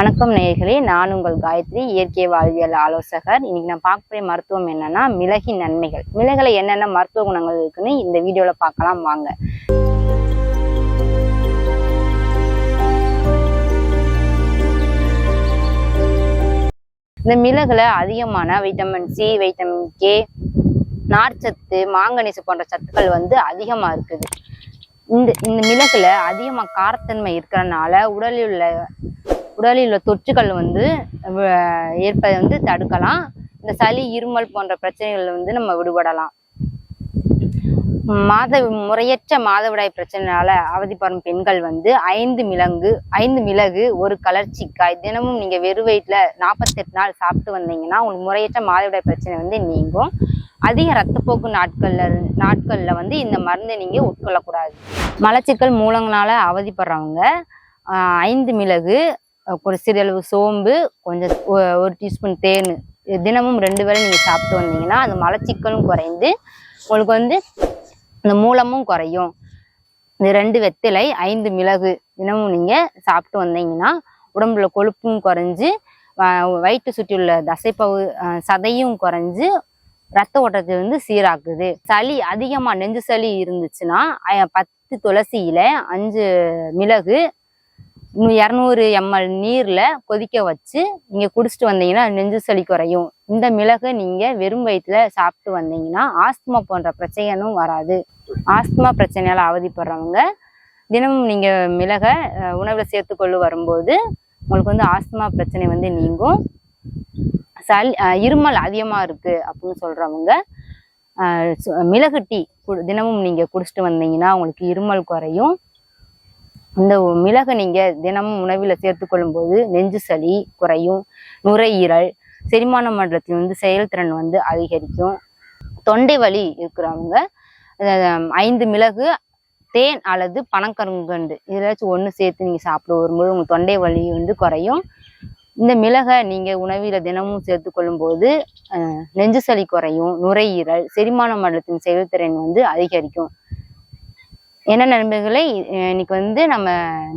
வணக்கம் நேயர்களே. நான் உங்கள் காயத்ரி இயற்கை வாழ்வியல் ஆலோசகர். இன்னைக்கு நான் பார்க்கக்கூடிய மருத்துவம் என்னன்னா மிளகின் நன்மைகள். மிளகுல என்னென்ன மருத்துவ குணங்கள் இருக்குன்னு இந்த வீடியோல பார்க்கலாம் வாங்க. இந்த மிளகுல அதிகமான வைட்டமின் சி வைட்டமின் கே நார்ச்சத்து மாங்கனீசு போன்ற சத்துக்கள் வந்து அதிகமா இருக்குது. இந்த இந்த மிளகுல அதிகமா காரத்தன்மை இருக்கிறனால உடலில் உள்ள உடலில் உள்ள தொற்றுகள் வந்து ஏற்பதை வந்து தடுக்கலாம். இந்த சளி இருமல் போன்ற பிரச்சனைகள் வந்து நம்ம விடுபடலாம். மாத முறையற்ற மாதவிடாய் பிரச்சனைனால அவதிப்படும் பெண்கள் வந்து ஐந்து மிளகு ஐந்து மிளகு ஒரு கலர்ச்சிக்காய் தினமும் நீங்க வெறும் வயிற்றுல நாற்பத்தெட்டு நாள் சாப்பிட்டு வந்தீங்கன்னா உங்களுக்கு முறையற்ற மாதவிடாய் பிரச்சனை வந்து நீங்கும். அதிக ரத்தப்போக்கு நாட்கள்ல நாட்களில் நாட்கள்ல வந்து இந்த மருந்தை நீங்க உட்கொள்ளக்கூடாது. மலச்சிக்கல் மூலங்களால அவதிப்படுறவங்க ஐந்து மிளகு ஒரு சிறியளவு சோம்பு கொஞ்சம் ஒரு டீஸ்பூன் தேன். தினமும் ரெண்டு வேளை நீங்கள் சாப்பிட்டு வந்தீங்கன்னா அந்த மலச்சிக்கலும் குறைந்து உங்களுக்கு வந்து இந்த மூலமும் குறையும். இந்த ரெண்டு வெத்திலை ஐந்து மிளகு தினமும் நீங்கள் சாப்பிட்டு வந்தீங்கன்னா உடம்புல கொழுப்பும் குறைஞ்சு வயிற்று சுற்றியுள்ள தசைப்பவு சதையும் குறைஞ்சு ரத்த ஓட்டத்தை வந்து சீராக்குது. சளி அதிகமாக நெஞ்சு சளி இருந்துச்சுன்னா பத்து துளசியில் அஞ்சு மிளகு இரநூறு எம்எல் நீரில் கொதிக்க வச்சு நீங்கள் குடிச்சிட்டு வந்தீங்கன்னா நெஞ்சு சளி குறையும். இந்த மிளகை நீங்கள் வெறும் வயிற்றுல சாப்பிட்டு வந்தீங்கன்னா ஆஸ்துமா போன்ற பிரச்சனையும் வராது. ஆஸ்துமா பிரச்சனையால் அவதிப்படுறவங்க தினமும் நீங்கள் மிளகை உணவில் உணவுல வரும்போது உங்களுக்கு வந்து ஆஸ்துமா பிரச்சனை வந்து நீங்கும். சளி இருமல் அதிகமாக இருக்குது அப்படின்னு சொல்கிறவங்க சு- மிளகு டீ கு- தினமும் நீங்கள் குடிச்சிட்டு வந்தீங்கன்னா உங்களுக்கு இருமல் குறையும். இந்த மிளகை நீங்கள் தினமும் உணவில் சேர்த்துக்கொள்ளும் போது நெஞ்சு சளி குறையும் நுரையீரல் செரிமான மண்டலத்தில் வந்து செயல்திறன் வந்து அதிகரிக்கும். தொண்டை வலி இருக்கிறவங்க ஐந்து மிளகு தேன் அல்லது பனங்கருங்கண்டு இதிலாச்சும் ஒன்று சேர்த்து நீங்கள் சாப்பிட வரும்போது உங்கள் தொண்டை வலி வந்து குறையும். இந்த மிளகை நீங்கள் உணவில் தினமும் சேர்த்துக்கொள்ளும் போது நெஞ்சு சளி குறையும் நுரையீரல் செரிமான மண்டலத்தின் செயல்திறன் வந்து அதிகரிக்கும். என்ன நன்மைகளை இன்னைக்கு வந்து நம்ம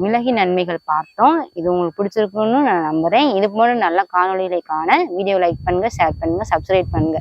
மிளகின் நன்மைகள் பார்த்தோம். இது உங்களுக்கு பிடிச்சிருக்குன்னு நான் நம்புறேன். இது போல நல்ல காணொளிகளை காண வீடியோ லைக் பண்ணுங்க ஷேர் பண்ணுங்க சப்ஸ்கிரைப் பண்ணுங்க.